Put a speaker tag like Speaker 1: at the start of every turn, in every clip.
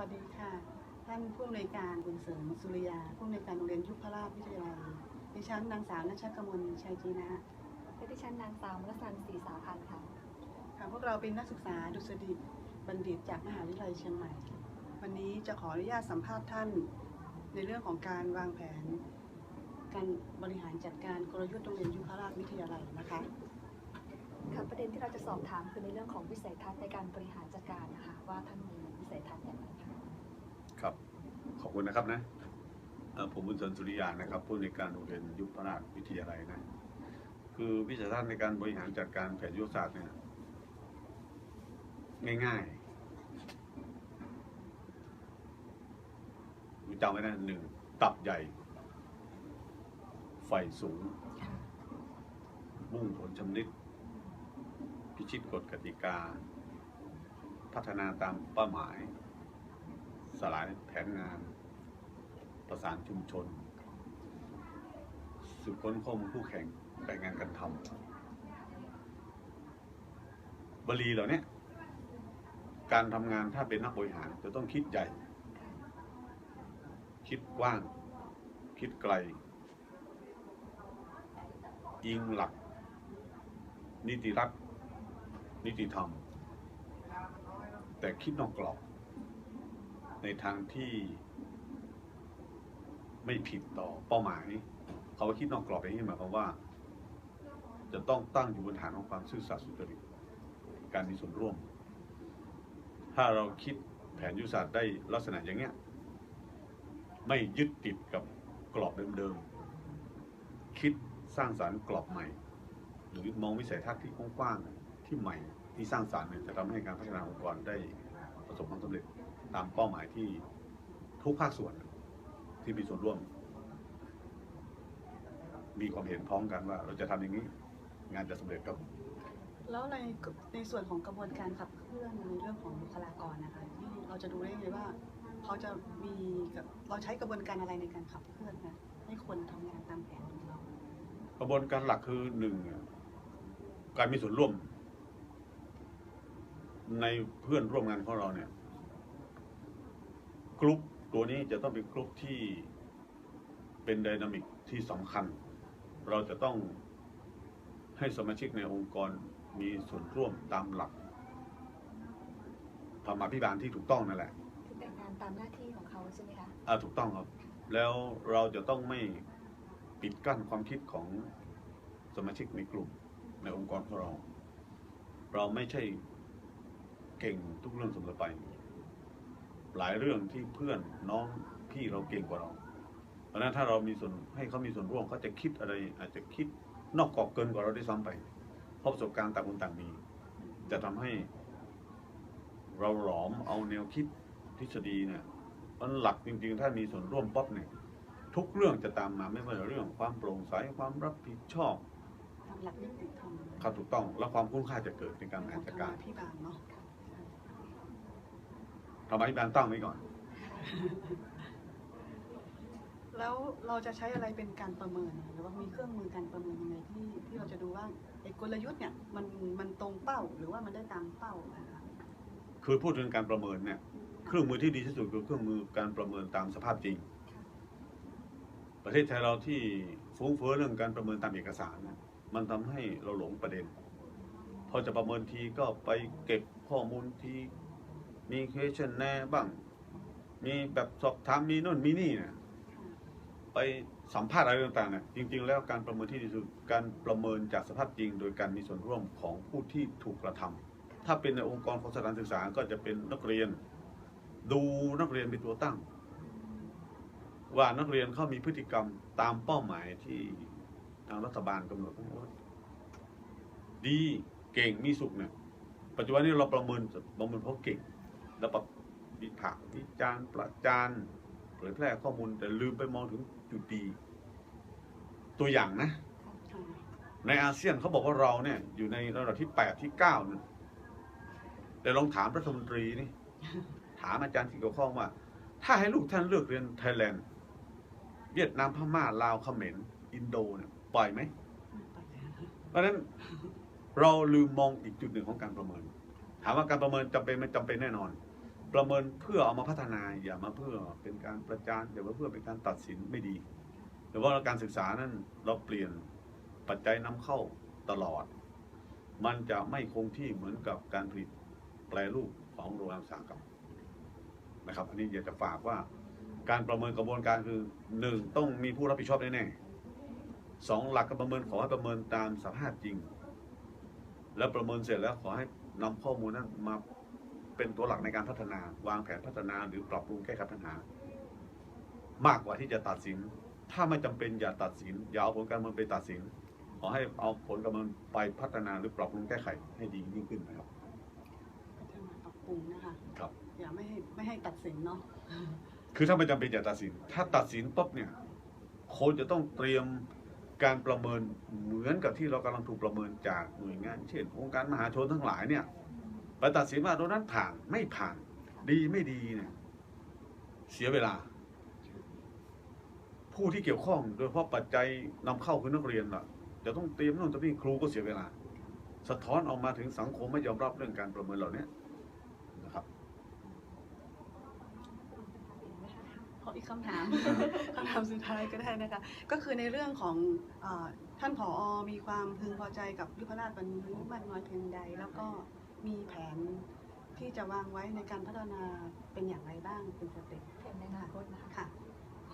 Speaker 1: วัสดีค่ะ ท่านผู้อำนวยการบุญเสริมสุริยา ผู้อำนวยการโรงเรียนยุพราชวิทยาลัย ดิฉันนางสาวนัชกมลชัยจีนะ
Speaker 2: และดิฉันนางสาวมรสันศรีสาพันธ์ค่ะ
Speaker 1: ค่ะพวกเราเป็นนักศึกษาดุษฎีบัณฑิตจากมหาวิทยาลัยเชียงใหม่ วันนี้จะขออนุญาตสัมภาษณ์ท่าน ในเรื่องของการวางแผน การบริหารจัดการกลยุทธ์โรงเรียนยุพราชวิทยาลัยนะคะ
Speaker 2: ค่ะประเด็นที่เราจะสอบถามคือในเรื่องของวิสัยทัศน์ในการบริหารจัดการนะคะว่าท่านมีวิสัยทัศน์อย่างไร ค
Speaker 3: รับ ขอบคุณนะครับนะผมบุญเสริญสุริยานะครับผู้ในการโรงเรียนยุพราชวิทยาลัยนะ คือวิสัยทัศน์ในการบริหารจัดการแผนยุทธศาสตร์เนี่ยง่ายๆจำไว้นะหนึ่งตับใหญ่ ไฟสูง มุ่งผลชำนิด พิชิตกฎกติกา พัฒนาตามเป้าหมาย สลายแผนงาน ประสานชุมชน สืบค้นข้อมูลคู่แข่งแบ่งงานกันทำบรีเหล่านี้การทำงานถ้าเป็นนักบริหารจะต้องคิดใหญ่ คิดกว้าง คิดไกลอิงหลัก นิติรัฐนิติธรรม แต่คิดนอกกรอบ ในทางที่ไม่ผิดต่อเป้าหมายเขาคิดนอกกรอบอย่างนี้หมายความว่า จะต้องตั้งอยู่บนฐานของความซื่อสัตย์สุจริตการมีส่วนร่วม ถ้าเราคิดแผนยุทธศาสตร์ได้ลักษณะอย่างเงี้ย ไม่ยึดติดกับกรอบเดิมๆ คิดสร้างสารรค์กรอบใหม่ หรือมองวิสัยทัศน์ที่กว้างๆที่ใหม่ที่สร้างสารรค์เนี่ยจะทำให้การพัฒนาองค์กรได้ประสบความสำเร็จ ตามเป้าหมายที่ทุกภาคส่วนที่มีส่วนร่วม มีความเห็นพ้องกันว่า เราจะทำอย่างนี้ งานจะสำเร็จครับ
Speaker 1: แล้วในในส่วนของกระบวนการขับเคลื่อนในเรื่องของบุคลากรนะคะที่เราจะดูได้ไงว่าเขาจะมีกับเราใช้กระบวนการอะไรในการขับเคลื่อนนะให้คนทำงานตามแผนของเรา
Speaker 3: กระบวนการหลักคือหนึ่งการมีส่วนร่วม ในเพื่อนร่วมงานของเราเนี่ย กลุ่มตัวนี้จะต้องเป็นกลุ่มที่เป็นไดนามิกที่สำคัญ เราจะต้องให้สมาชิกในองค์กรมีส่วนร่วมตามหลักธรรมาภิบาลที่ถูกต้องนั่นแหละ
Speaker 2: คือแบ่งงานตามหน้าที่ของเขาใช่ไหมคะ
Speaker 3: อ่าถูกต้องครับ แล้วเราจะต้องไม่ปิดกั้นความคิดของสมาชิกในกลุ่มในองค์กรของเรา เราไม่ใช่เก่งทุกเรื่องเสมอไป หลายเรื่องที่เพื่อนน้องพี่เราเก่งกว่าเรา เพราะฉะนั้นถ้าเรามีส่วนให้เขามีส่วนร่วมเขาจะคิดอะไร อาจจะคิดนอกกรอบเกินกว่าเราได้วยซ้ำไปเพราะประสบการณ์ต่างคนต่างมีจะทำให้ เราหลอมเอาแนวคิดทฤษฎีเนี่ยมันหลักจริงๆ ถ้ามีส่วนร่วมป๊อบเนี่ยทุกเรื่องจะตามมาไม่ว่าจะเรื่องความโปร่งใสความรับผิดชอบ
Speaker 1: ตามหลักนิติธรรม
Speaker 3: ครับถูกต้อง และความคุ้มค่าจะเกิดในการบริหารจัดการ
Speaker 1: ของธรรมาภิบาลเนาะ
Speaker 3: ทำไมบานตั้งไว้ก่อน
Speaker 1: แล้วเราจะใช้อะไรเป็นการประเมิน หรือว่ามีเครื่องมือการประเมินยังไงที่ที่เราจะดูว่าไอ้กลยุทธ์เนี่ยมันมันตรงเป้าหรือว่ามันได้ตามเป้านะคะ
Speaker 3: คือพูดถึงการประเมินเนี่ยเครื่องมือที่ดีที่สุดคือเครื่องมือการประเมินตามสภาพจริง ประเทศไทยเราที่ฟุ้งเฟ้อเรื่องการประเมินตามเอกสารเนี่ยมันทำให้เราหลงประเด็น พอจะประเมินทีก็ไปเก็บข้อมูลที มีเคชันแน่บ้าง มีแบบสอบถามมีนู่นมีนี่เนี่ยไปสัมภาษณ์อะไรต่างๆเนี่ยจริง ๆ แล้วการประเมินที่ดีสุดการประเมินจากสภาพจริง โดยการมีส่วนร่วมของผู้ที่ถูกกระทำถ้าเป็นในองค์กรของสถานศึกษาก็จะเป็นนักเรียน ดูนักเรียนเป็นตัวตั้ง ว่านักเรียนเขามีพฤติกรรมตามเป้าหมายที่ทางรัฐบาลกำหนดดีเก่งมีสุขเนี่ยปัจจุบันนี้เราประเมินประเมินเพราะเก่ง แล้วปรับวิพากษ์วิจารณ์ประจานเผยแพร่ข้อมูลแต่ลืมไปมองถึงจุดดี ตัวอย่างนะ ในอาเซียนเขาบอกว่าเราเนี่ย อยู่ในระดับที่แปดที่เก้าเนี่ยแต่ลองถามรัฐมนตรีนี่ ถามอาจารย์ที่เกี่ยวข้องว่า ถ้าให้ลูกท่านเลือกเรียนไทยแลนด์เวียดนามพม่าลาวเขมรอินโดเนี่ยปล่อยไหมเพราะฉะนั้นเราลืมมองอีกจุดหนึ่งของการประเมิน ถามว่าการประเมินจำเป็นไม่จำเป็นแน่นอน ประเมินเพื่อเอามาพัฒนาอย่ามาเพื่อเป็นการประจานอย่ามาเพื่อเป็นการตัดสินไม่ดีแต่ว่าการศึกษานั้นเราเปลี่ยนปัจจัยนำเข้าตลอด มันจะไม่คงที่เหมือนกับการผลิตแปรรูปของโรงงานอุตสาหกรรมนะครับ อันนี้อยากจะฝากว่าการประเมินกระบวนการคือหนึ่งต้องมีผู้รับผิดชอบแน่ๆสองหลักการประเมินขอให้ประเมินตามสภาพจริง แล้วประเมินเสร็จแล้วขอให้ นำข้อมูลนั้นมาเป็นตัวหลักในการพัฒนา วางแผนพัฒนาหรือปรับปรุงแก้ไขปัญหา มากกว่าที่จะตัดสิน ถ้าไม่จำเป็นอย่าตัดสิน อย่าเอาผลการเมืองไปตัดสิน ขอให้เอาผลการเมืองไปพัฒนาหรือปรับปรุงแก้ไขให้ดียิ่งขึ้นนะครับ
Speaker 1: พัฒนาปรับปรุงนะคะ
Speaker 3: ครับ
Speaker 1: อย่าไม่ให้ไม่ให้ตัดสินเนาะ
Speaker 3: คือถ้าไม่จำเป็นอย่าตัดสิน ถ้าตัดสินปุ๊บเนี่ยคนจะต้องเตรียม การประเมินเหมือนกับที่เรากำลังถูกประเมินจากหน่วยงานเช่นองค์การมหาชนทั้งหลายเนี่ยไปตัดสินว่าโดนนั้นผ่านไม่ผ่านดีไม่ดีเนี่ยเสียเวลา ผู้ที่เกี่ยวข้องโดยเฉพาะปัจจัยนำเข้าคือนักเรียนล่ะจะต้องเตรียมโน่นเตรียมนี่ครูก็เสียเวลา สะท้อนออกมาถึงสังคมไม่ยอมรับเรื่องการประเมินเหล่านี้นะครับ
Speaker 1: ข ออีกคำถาม คำถามสุดท้ายก็ได้นะคะ ก็คือในเรื่องของเออท่านผอมีความพึงพอใจกับยุพราชวันนี้มากน้อยเพียงใด แล้วก็มีแผนที่จะวางไว้ในการพัฒนาเป็นอย่างไรบ้างเป็นสเต็ป
Speaker 2: เห็นในอนาคตนะคะ
Speaker 1: ค่ะ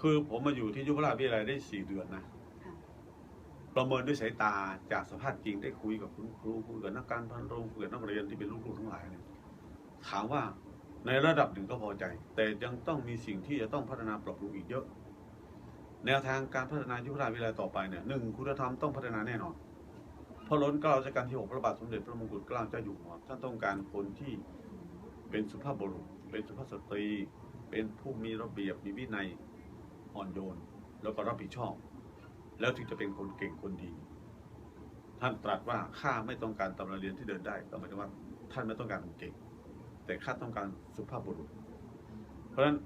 Speaker 3: คือผมมาอยู่ที่ยุพราชวิทยาลัยได้สี่เดือนนะ
Speaker 1: ค่ะ
Speaker 3: ประเมินด้วยสายตาจากสภาพจริงได้คุยกับคุณครูคุยกับนักการพันโรงคุยกับนักเรียนที่เป็นลูกๆทั้งหลายเนี่ยถามว่า ในระดับหนึ่งก็พอใจ แต่ยังต้องมีสิ่งที่จะต้องพัฒนาปรับปรุงอีกเยอะ แนวทางการพัฒนายุพราชวิทยาลัยต่อไปเนี่ยหนึ่งคุณธรรมต้องพัฒนาแน่นอนเพราะล้นเกล้ารัชกาลที่หกพระบาทสมเด็จพระมงกุฎเกล้าเจ้าอยู่หัวท่านต้องการคนที่เป็นสุภาพบุรุษ เป็นสุภาพสตรี เป็นผู้มีระเบียบมีวินัยอ่อนโยนแล้วก็รับผิดชอบ แล้วถึงจะเป็นคนเก่งคนดี ท่านตรัสว่าข้าไม่ต้องการตำราเรียนที่เดินได้ก็หมายถึงว่า ท่านไม่ต้องการคนเก่ง แต่ข้าต้องการสุภาพบุรุษ เพราะฉะนั้น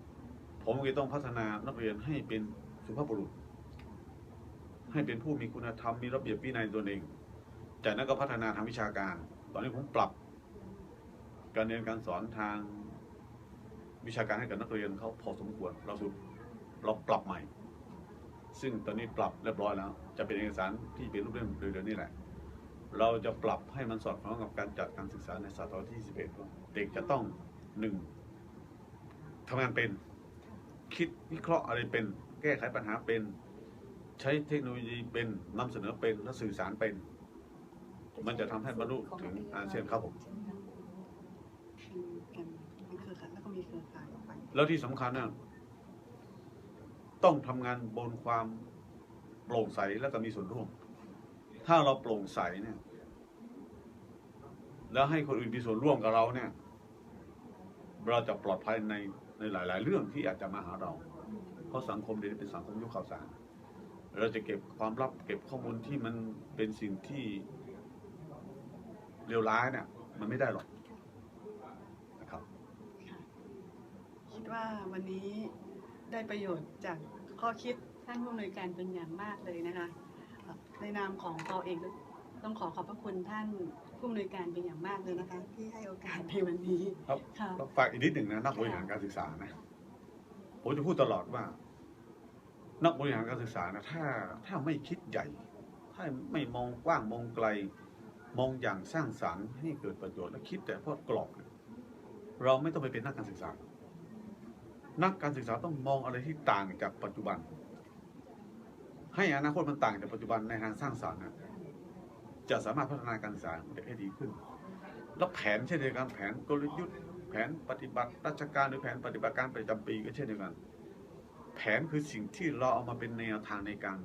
Speaker 3: ผมก็ต้องพัฒนานักเรียนให้เป็นสุภาพบุรุษ ให้เป็นผู้มีคุณธรรมมีระเบียบวินัยตัวเอง จากนั้นก็พัฒนาทางวิชาการ ตอนนี้ผมปรับ การเรียนการสอนทางวิชาการให้กับนักเรียนเขาพอสมควรเราสุดเราปรับใหม่ ซึ่งตอนนี้ปรับเรียบร้อยแล้ว จะเป็นเอกสารที่เป็นรูปเล่มเร็วๆนี่แหละ เราจะปรับให้มันสอดคล้องกับการจัดการศึกษาในศตวรรษที่ 21ว่าเด็กจะต้องหนึ่งทำงานเป็น คิดวิเคราะห์อะไรเป็น แก้ไขปัญหาเป็น ใช้เทคโนโลยีเป็นนำเสนอเป็นและสื่อสารเป็น มันจะทำให้บรรลุถึงอาเซียนครับผม
Speaker 1: เป็นเป็นเครือข่ายแล้วก็มีเครือข่ายออกไป
Speaker 3: แล้วที่สำคัญน่ะต้องทำงานบนความโปร่งใสและก็มีส่วนร่วม ถ้าเราโปร่งใสเนี่ย แล้วให้คนอื่นมีส่วนร่วมกับเราเนี่ย เราจะปลอดภัยในในหลาย ๆ เรื่องที่อาจจะมาหาเรา เพราะสังคมเดี๋ยวนี้เป็นสังคมยุคข่าวสาร เราจะเก็บความลับเก็บข้อมูลที่มันเป็นสิ่งที่เลวร้ายเนี่ย มันไม่ได้หรอกนะครับ
Speaker 1: คิดว่าวันนี้ได้ประโยชน์จากข้อคิดท่านผู้อำนวยการเป็นอย่างมากเลยนะคะ ในนามของปอเองต้องขอขอบพระคุณท่านผู้อำนวยการเป็นอย่างมากเลยนะคะ ที่ให้โอกาสในวันนี้
Speaker 3: ครับ
Speaker 1: ค่ะ
Speaker 3: ก็ฝากอีกนิดหนึ่งนะนักบริหารการศึกษานะผมจะพูดตลอดว่า นักบริหารการศึกษานะถ้าถ้าไม่คิดใหญ่ ถ้าไม่มองกว้างมองไกล มองอย่างสร้างสรรค์ให้เกิดประโยชน์และคิดแต่เพราะกรอบเนี่ยเราไม่ต้องไปเป็นนักการศึกษา นักการศึกษาต้องมองอะไรที่ต่างจากปัจจุบัน ให้อนาคตมันต่างจากปัจจุบันในทางสร้างสรรค์นะจะสามารถพัฒนาการศึกษาของเด็กให้ดีขึ้น แล้วแผนเช่นเดียวกันแผนกลยุทธ์แผนปฏิบัติราชการหรือแผนปฏิบัติการประจำปีก็เช่นเดียวกัน แผนคือสิ่งที่เราเอามาเป็นแนวทางในการ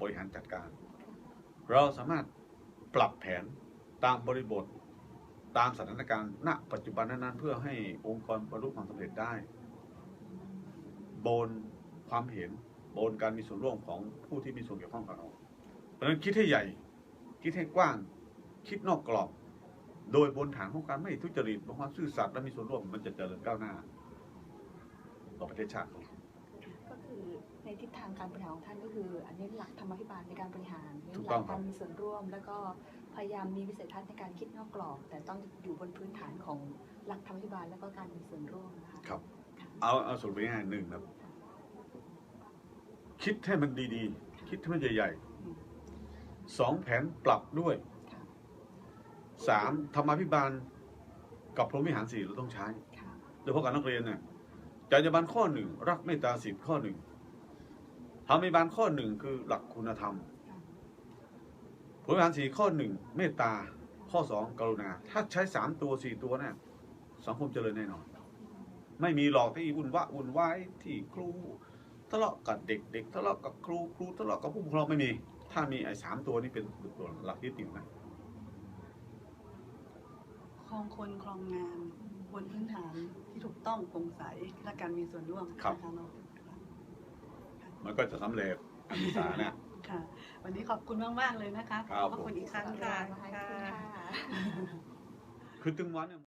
Speaker 3: บริหารจัดการ เราสามารถปรับแผนตามบริบทตามสถานการณ์ณปัจจุบันนั้นๆเพื่อให้องค์กรบรรลุความสำเร็จได้ บนความเห็น บนการมีส่วนร่วมของผู้ที่มีส่วนเกี่ยวข้องกับเรา เพราะฉะนั้นคิดให้ใหญ่ คิดให้กว้าง คิดนอกกรอบ โดยบนฐานของการไม่ทุจริตบนความซื่อสัตย์และมีส่วนร่วมมันจะเจริญก้าวหน้า ต่อประเทศชาติครับ
Speaker 2: ก็คือในทิศทางการบริหารของท่านก็คืออันนี้หลักธรรมาภิบาลในการบริหารเน้น
Speaker 3: ถูก
Speaker 2: ห
Speaker 3: ต้
Speaker 2: ลั
Speaker 3: อง
Speaker 2: ก
Speaker 3: ครั
Speaker 2: กา
Speaker 3: บ
Speaker 2: รมีส่วนร่วม แล้วก็พยายามมีวิสัยทัศน์ในการคิดนอกกรอบ แต่ต้องอยู่บนพื้นฐานของหลักธรรมพิบาล แล้วก็การมีส่วนร่วมนะคะ
Speaker 3: ครับ
Speaker 2: ค่ะ
Speaker 3: เอาเอาสรุปง่ายๆหนึ่งนะ คิดให้มันดีๆ คิดให้มันใหญ่ๆสองแผนปรับด้วย
Speaker 2: ค่ะ
Speaker 3: สามธรรมาภิบาลกับพรหมวิหารสี่เราต้องใช้
Speaker 2: ค่ะ
Speaker 3: โดยเฉพาะการนักเรียนเนี่ยจรรยาบรรณข้อหนึ่งรักเมตตาสิบข้อหนึ่งธรรมวิบาลข้อหนึ่งคือหลักคุณธรรม
Speaker 2: ค่ะ
Speaker 3: พรหมวิหารสี่ข้อหนึ่งเมตตาข้อสองกรุณา ถ้าใช้สามตัวสี่ตัวเนี่ยสังคมเจริญแน่นอน ไม่มีหลอกที่วุ่นวะวุ่นวายที่ครู ทะเลาะกับเด็กเด็กทะเลาะกับครูครูทะเลาะกับผู้ปกครองไม่มี ถ้ามีไอ้สามตัวนี้เป็นตัวหลักยึดติดนะ
Speaker 1: คลองคนคลองงานบนพื้นฐานที่ถูกต้องโปร่งใสและการมีส่วนร่วมนะคะเนาะ
Speaker 3: มันก็จะสำเร็จการศึกษาเนี่ย
Speaker 1: ค่ะ วันนี้ขอบคุณมากๆเลยนะคะ
Speaker 3: ครับ
Speaker 1: ขอบพระคุณอีกครั้งค่ะ
Speaker 2: ขอบคุณค่ะ
Speaker 3: คือตึงวันเนี่ย